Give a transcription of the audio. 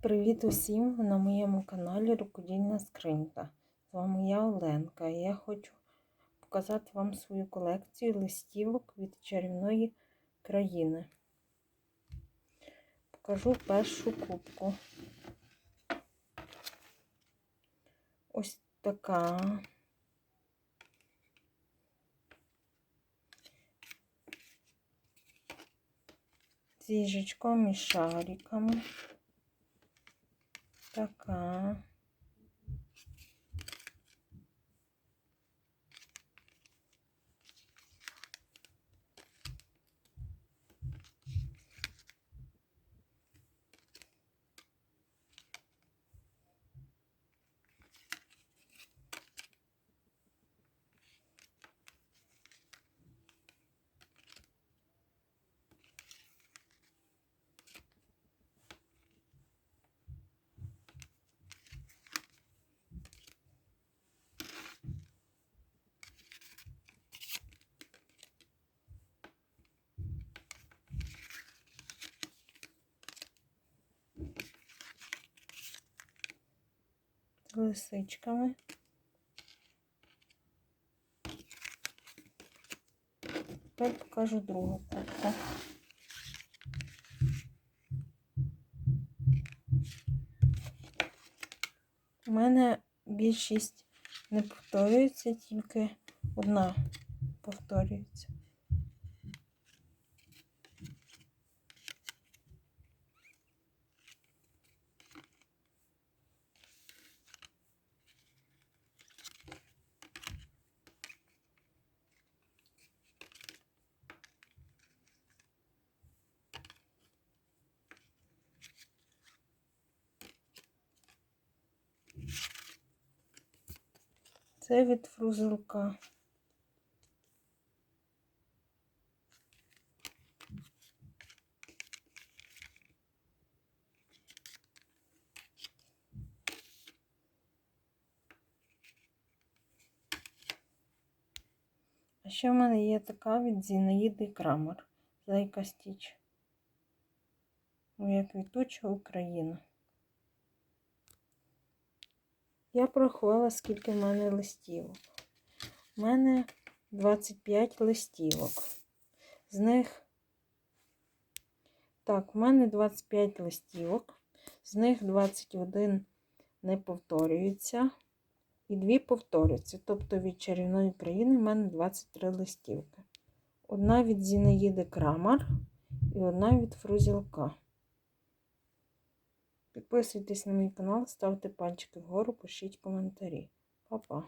Привіт усім на моєму каналі Рукодільна скринька. З вами я Оленка і я хочу показати вам свою колекцію листівок від чарівної країни. Покажу першу кубку. Ось така. З їжачком і шариками. Така. з лисичками. Тепер покажу другу кубку. У мене більшість не повторюється, тільки одна повторюється. Це від фрузелка. А ще в мене є така від Зінаїди Крамер. Зайка Стіч. Моя квітуча Україна. Я порахувала, скільки в мене листівок. У мене 25 листівок. З них, так, у мене 25 листівок, з них 21 не повторюються і 2 повторюються. Тобто від чарівної країни в мене 23 листівки. Одна від Зінаїди Крамар і одна від Фрузілка. Підписуйтесь на мій канал, ставте пальчики вгору, пишіть коментарі. Па-па!